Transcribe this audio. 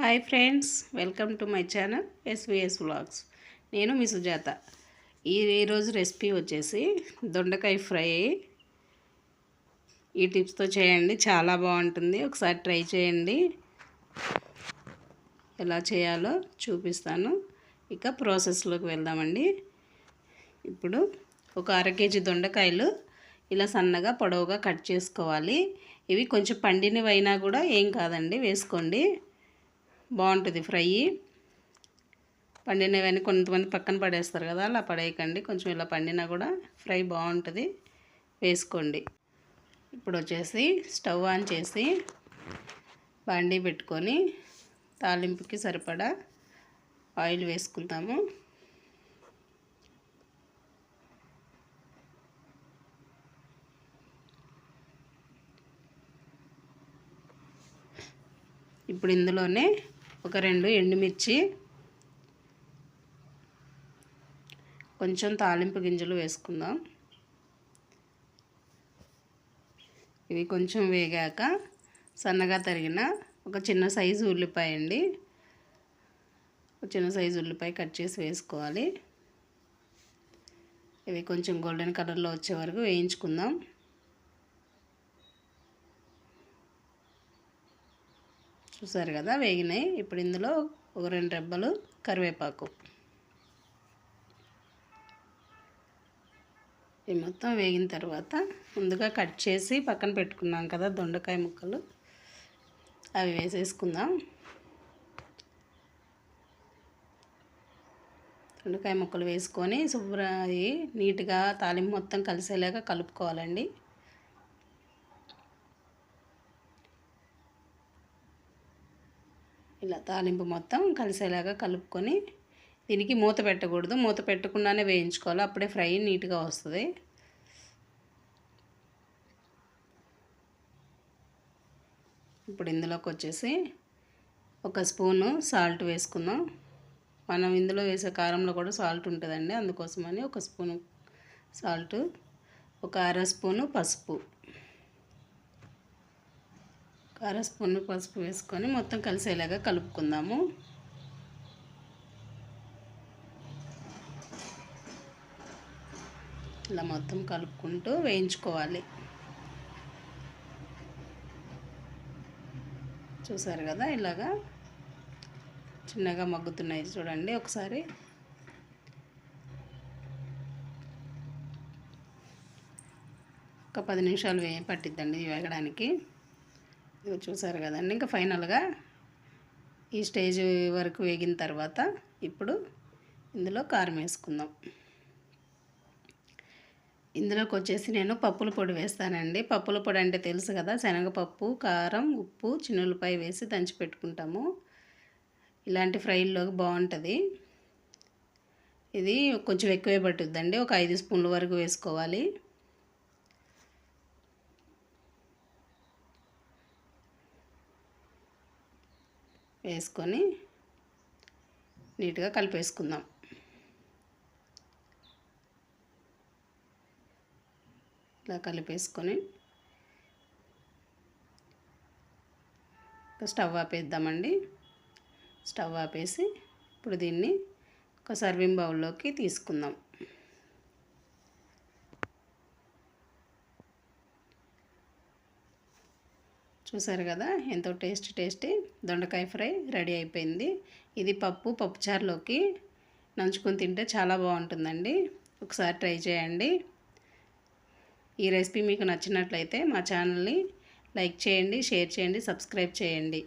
Hi friends welcome to my channel SVS vlogs నేను మీ సుజాత. ఈ ఈరోజు రెసిపీ వచ్చేసి దొండకాయ ఫ్రై. ఈ టిప్స్తో చేయండి చాలా బాగుంటుంది. ఒకసారి ట్రై చేయండి. ఎలా చేయాలో చూపిస్తాను. ఇక ప్రాసెస్లోకి వెళ్దామండి. ఇప్పుడు ఒక అర కేజీ దొండకాయలు ఇలా సన్నగా పొడవుగా కట్ చేసుకోవాలి. ఇవి కొంచెం పండినవి అయినా కూడా ఏం కాదండి వేసుకోండి. బాగుంటుంది ఫ్రై. పండినవన్నీ కొంతమంది పక్కన పడేస్తారు కదా అలా పడేయకండి. కొంచెం ఇలా పండినా కూడా ఫ్రై బాగుంటుంది. వేసుకోండి. ఇప్పుడు వచ్చేసి స్టవ్ ఆన్ చేసి బాండీ పెట్టుకొని తాలింపుకి సరిపడా ఆయిల్ వేసుకుంటాము. ఇప్పుడు ఇందులోనే ఒక రెండు ఎండుమిర్చి కొంచెం తాలింపు గింజలు వేసుకుందాం. ఇవి కొంచెం వేగాక సన్నగా తరిగిన ఒక చిన్న సైజు ఉల్లిపాయ అండి. ఒక చిన్న సైజు ఉల్లిపాయ కట్ చేసి వేసుకోవాలి. ఇవి కొంచెం గోల్డెన్ కలర్లో వచ్చే వరకు వేయించుకుందాం. చూసారు కదా వేగినాయి. ఇప్పుడు ఇందులో ఒక రెండు రెబ్బలు కరివేపాకు. ఈ మొత్తం వేగిన తర్వాత ముందుగా కట్ చేసి పక్కన పెట్టుకున్నాం కదా దొండకాయ ముక్కలు. అవి వేసేసుకుందాం. దొండకాయ ముక్కలు వేసుకొని శుభ్ర నీట్గా తాలింపు మొత్తం కలిసేలాగా కలుపుకోవాలండి. ఇలా తాలింపు మొత్తం కలిసేలాగా కలుపుకొని దీనికి మూత పెట్టకూడదు. మూత పెట్టకుండానే వేయించుకోవాలి. అప్పుడే ఫ్రై నీట్గా వస్తుంది. ఇప్పుడు ఇందులోకి వచ్చేసి ఒక స్పూను సాల్ట్ వేసుకుందాం. మనం ఇందులో వేసే కారంలో కూడా సాల్ట్ ఉంటుందండి. అందుకోసమని ఒక స్పూను సాల్ట్ ఒక అర స్పూను పసుపు. అర స్పూన్ పసుపు వేసుకొని మొత్తం కలిసేలాగా కలుపుకుందాము. ఇలా మొత్తం కలుపుకుంటూ వేయించుకోవాలి. చూసారు కదా ఇలాగా చిన్నగా మగ్గుతున్నాయి చూడండి ఒకసారి. ఒక పది నిమిషాలు వే పట్టిద్దండి వేగడానికి. చూసారు కదండి. ఇంకా ఫైనల్గా ఈ స్టేజ్ వరకు వేగిన తర్వాత ఇప్పుడు ఇందులో కారం వేసుకుందాం. ఇందులోకి వచ్చేసి నేను పప్పుల పొడి వేస్తానండి. పప్పుల పొడి అంటే తెలుసు కదా శనగపప్పు కారం ఉప్పు చిన్నులపై వేసి దంచి పెట్టుకుంటాము. ఇలాంటి ఫ్రైల్లోకి బాగుంటుంది. ఇది కొంచెం ఎక్కువే పట్టుద్దండి. ఒక ఐదు స్పూన్ల వరకు వేసుకోవాలి. వేసుకొని నీట్గా కలిపేసుకుందాం. ఇలా కలిపేసుకొని స్టవ్ ఆపేద్దామండి. స్టవ్ ఆపేసి ఇప్పుడు దీన్ని ఒక సర్వింగ్ బౌల్లోకి తీసుకుందాం. చూసారు కదా ఎంతో టేస్ట్ టేస్టీ దొండకాయ ఫ్రై రెడీ అయిపోయింది. ఇది పప్పు పప్పుచారులోకి నంచుకొని తింటే చాలా బాగుంటుందండి. ఒకసారి ట్రై చేయండి. ఈ రెసిపీ మీకు నచ్చినట్లయితే మా ఛానల్ని లైక్ చేయండి షేర్ చేయండి సబ్స్క్రైబ్ చేయండి.